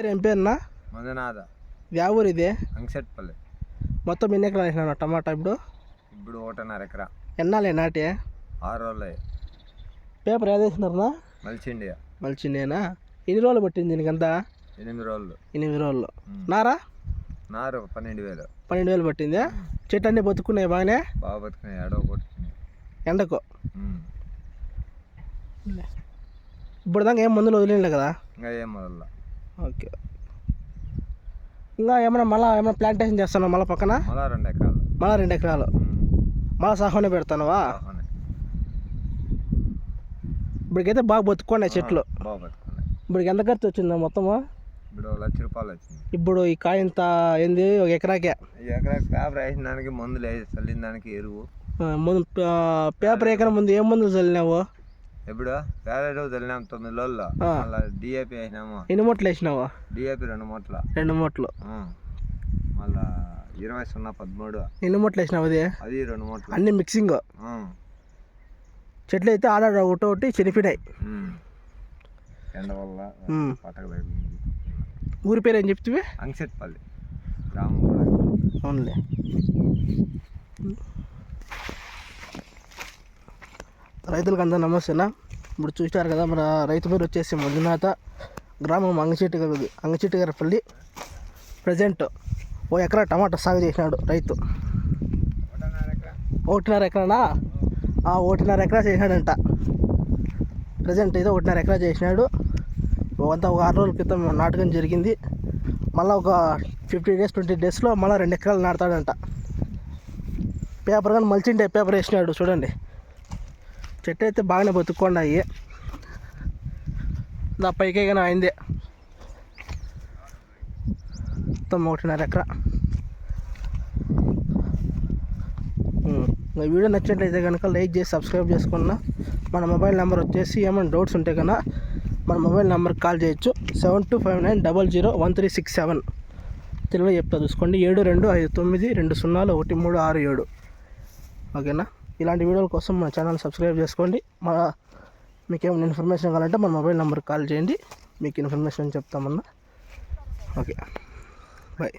పేరు ఏం పేరునా? మంజనాథ. యా ఊరు ఇది అంగశెట్పల్లి. మొత్తం ఎన్ని ఎకరాలు వేసినాను టమాటా ఇప్పుడు? ఇప్పుడు ఒకటిన్నర ఎకరా. ఎన్నాలే నాటి? ఆరు రోజులు. పేపర్ ఏది వేసినారనా? మలిచిండియా. నేనా ఎన్ని రోజులు పట్టింది దీనికంతా ఎనిమిది రోజులు. ఎనిమిది రోజులు. నారా? నారు పన్నెండు వేలు. పన్నెండు వేలు పట్టిందా? చెట్టు అన్నీ బతుకున్నాయి బాగానే? బాగా బతుకున్నాయి అడవ కొట్టుకున్నాయి ఎండకు. ఇప్పుడు దాకా ఏం మందులు వదిలేండి కదా? ఇంకా ఏం మొదల ఓకే. ఇంకా ఏమైనా మళ్ళీ ఏమైనా ప్లాంటేషన్ చేస్తాను మళ్ళీ పక్కన? మళ్ళా రెండు ఎకరాలు. మళ్ళీ రెండు ఎకరాలు. మళ్ళీ సాహోనే పెడతానువా. ఇప్పటికైతే బాగా బతుకున్నాయి చెట్లు. బాగా ఇప్పుడు ఎంత ఖర్చు వచ్చిందా మొత్తము? ఇప్పుడు లక్ష రూపాయలు వచ్చింది. ఇప్పుడు ఈ కాయ ఇంత ఏంది? ఒక ఎకరాకే. ఈ ఎకరా పేపర్ వేసిన దానికి మందులు వేసి చల్లిన దానికి ఎరువు. ఆ, ముందు పే- పేపర్ ఎకరం ముందు ఏం మందులు చల్లినావు? ఎప్పుడు? పేరెట్ చల్లినాము తొమ్మిది రోజుల్లో. మళ్ళీ డిఏపి వేసినాము. ఎన్ని మూటలు వేసినావు? డిఏపి రెండు మూటల. రెండు మూటలు. మళ్ళా ఇరవై సున్నా పదమూడు. ఎన్ని మూటలు వేసినావు అది? అది రెండు మూటలు. అన్ని మిక్సింగ్. చెట్లు అయితే ఆడ ఒకటి ఒకటి చనిపోయినాయి ఉమ్. ఎండ వల్ల. పట్టక ఊరి పేరు ఏం చెప్తివి? అంగశెట్పల్లి. గ్రామం. అవునులే. రైతులకు అందరూ నమస్తేనా ఇప్పుడు చూసినారు కదా మన రైతు పేరు వచ్చేసి మంజునాథ గ్రామం అంగచెట్టు గారి అంగచెట్టు గారిపల్లి ప్రజెంట్ ఓ ఎకరా టమాటా సాగు చేసినాడు రైతు. ఒకటిన్నర ఎకరానా? ఒకటిన్నర ఎకరా చేసినాడంట. ప్రజెంట్ అయితే ఒకటిన్నర ఎకరా చేసినాడు. అంతా ఒక ఆరు రోజుల క్రితం నాటకం జరిగింది. మళ్ళీ ఒక ఫిఫ్టీ డేస్ ట్వంటీ డేస్లో మళ్ళీ రెండు ఎకరాలు నాటుతాడంట. పేపర్ కానీ మల్చిండే పేపర్ వేసినాడు చూడండి. చెట్టు అయితే బాగానే బతుక్కున్నాయి నా పైకే కానీ అయిందే. మొత్తం ఒకటిన్నర ఎకరా. వీడియో నచ్చినట్లయితే కనుక లైక్ చేసి సబ్స్క్రైబ్ చేసుకున్న. మన మొబైల్ నెంబర్ వచ్చేసి ఏమైనా డౌట్స్ ఉంటే కన్నా మన మొబైల్ నెంబర్కి కాల్ చేయొచ్చు. Seven two five nine double zero one three six seven. తెలుగులో చెప్తా చూసుకోండి. ఏడు రెండు ఐదు తొమ్మిది రెండు సున్నాలు ఒకటి మూడు ఆరు ఏడు. ఓకేనా? ఇలాంటి వీడియోల కోసం మన ఛానల్ సబ్స్క్రైబ్ చేసుకోండి. మా మీకు ఏమైనా ఇన్ఫర్మేషన్ కావాలంటే మన మొబైల్ నెంబర్కి కాల్ చేయండి. మీకు ఇన్ఫర్మేషన్ చెప్తామన్నా. ఓకే. బాయ్